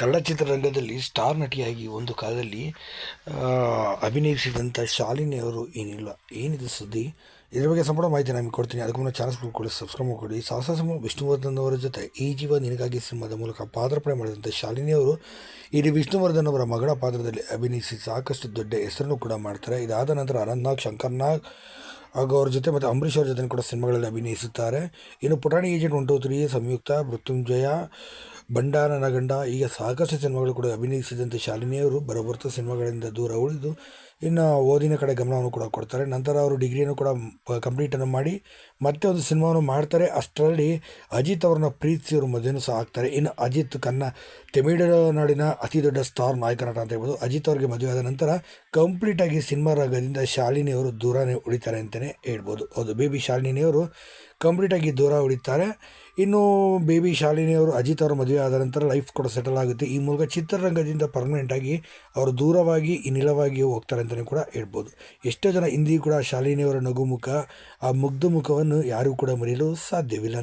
ಕನ್ನಡ ಚಿತ್ರರಂಗದಲ್ಲಿ ಸ್ಟಾರ್ ನಟಿಯಾಗಿ ಒಂದು ಕಾಲದಲ್ಲಿ ಅಭಿನಯಿಸಿದಂಥ ಶಾಲಿನಿ ಅವರು ಏನಿಲ್ಲ. ಏನಿದೆ ಸುದ್ದಿ? ಇದರ ಬಗ್ಗೆ ಸಂಪೂರ್ಣ ಮಾಹಿತಿ ನಾನು ಕೊಡ್ತೀನಿ. ಅದಕ್ಕೂ ಮುನ್ನ ಚಾನಲ್ಸ್ ಕೊಡಿ ಸಬ್ಸ್ಕ್ರೈಬ್ ಮಾಡಿಕೊಡಿ ಸಾಹಸಮ ವಿಷ್ಣುವರ್ಧನ್ ಅವರ ಜೊತೆ ಈ ಜೀವ ನಿನಗಾಗಿ ಸಿನಿಮಾದ ಮೂಲಕ ಪಾದಾರ್ಪಣೆ ಮಾಡಿದಂಥ ಶಾಲಿನಿ ಅವರು ಇಲ್ಲಿ ವಿಷ್ಣುವರ್ಧನ್ ಅವರ ಮಗಳ ಪಾತ್ರದಲ್ಲಿ ಅಭಿನಯಿಸಿ ಸಾಕಷ್ಟು ದೊಡ್ಡ ಹೆಸರನ್ನು ಕೂಡ ಮಾಡ್ತಾರೆ. ಇದಾದ ನಂತರ ಅನಂತ್ನಾಗ್ ಶಂಕರ್ನಾಗ್ ಹಾಗೂ ಅವ್ರ ಜೊತೆ ಮತ್ತು ಅಂಬರೀಷ್ ಅವ್ರ ಜೊತೆ ಕೂಡ ಸಿನಿಮಾಗಳಲ್ಲಿ ಅಭಿನಯಿಸುತ್ತಾರೆ. ಇನ್ನು ಪುಟಾಣಿ agent one two three, Samyuktha, Mrityunjaya ಬಂಡಾರ ನಗಂಡ ಈಗ ಸಾಕಷ್ಟು ಸಿನಿಮಾಗಳು ಕೂಡ ಅಭಿನಯಿಸಿದಂತೆ ಶಾಲಿನಿಯವರು ಬರಬರ್ತ ಸಿನಿಮಾಗಳಿಂದ ದೂರ ಉಳಿದು ಇನ್ನು ಓದಿನ ಕಡೆ ಗಮನವನ್ನು ಕೂಡ ಕೊಡ್ತಾರೆ. ನಂತರ ಅವರು ಡಿಗ್ರಿಯನ್ನು ಕೂಡ ಕಂಪ್ಲೀಟನ್ನು ಮಾಡಿ ಮತ್ತೆ ಒಂದು ಸಿನಿಮಾವನ್ನು ಮಾಡ್ತಾರೆ. ಅಷ್ಟರಲ್ಲಿ ಅಜಿತ್ ಅವರನ್ನ ಪ್ರೀತಿಸಿ ಅವರು ಮದುವೆನೂ ಸಹ ಆಗ್ತಾರೆ. ಇನ್ನು ಅಜಿತ್ ಕನ್ನ ತಮಿಳುನಾಡಿನ ಅತಿ ದೊಡ್ಡ ಸ್ಟಾರ್ ನಾಯಕ ನಟ ಅಂತ ಹೇಳ್ಬೋದು. ಅಜಿತ್ ಅವರಿಗೆ ಮದುವೆ ಆದ ನಂತರ ಕಂಪ್ಲೀಟಾಗಿ ಸಿನಿಮಾ ರಂಗದಿಂದ ಶಾಲಿನಿ ಅವರು ದೂರನೇ ಉಳಿತಾರೆ ಅಂತಲೇ ಹೇಳ್ಬೋದು. ಹೌದು, ಬೇಬಿ ಶಾಲಿನಿ ಅವರು ಕಂಪ್ಲೀಟಾಗಿ ದೂರ ಉಳಿತಾರೆ. ಇನ್ನು ಬೇಬಿ ಶಾಲಿನಿ ಅವರು ಅಜಿತ್ ಅವರ ಮದುವೆ ಆದ ನಂತರ ಲೈಫ್ ಕೂಡ ಸೆಟಲ್ ಆಗುತ್ತೆ. ಈ ಮೂಲಕ ಚಿತ್ರರಂಗದಿಂದ ಪರ್ಮನೆಂಟಾಗಿ ಅವರು ದೂರವಾಗಿ ಇನ್ನಿಲವಾಗಿ ಹೋಗ್ತಾರೆ ಅಂತಲೇ ಕೂಡ ಹೇಳ್ಬೋದು. ಎಷ್ಟೋ ಜನ ಹಿಂದಿ ಕೂಡ ಶಾಲಿನಿಯವರ ನಗುಮುಖ ನಗು ಮುಖ ಆ ಮುಗ್ಧ ಮುಖವನ್ನು ಯಾರೂ ಕೂಡ ಮರೆಯಲು ಸಾಧ್ಯವಿಲ್ಲ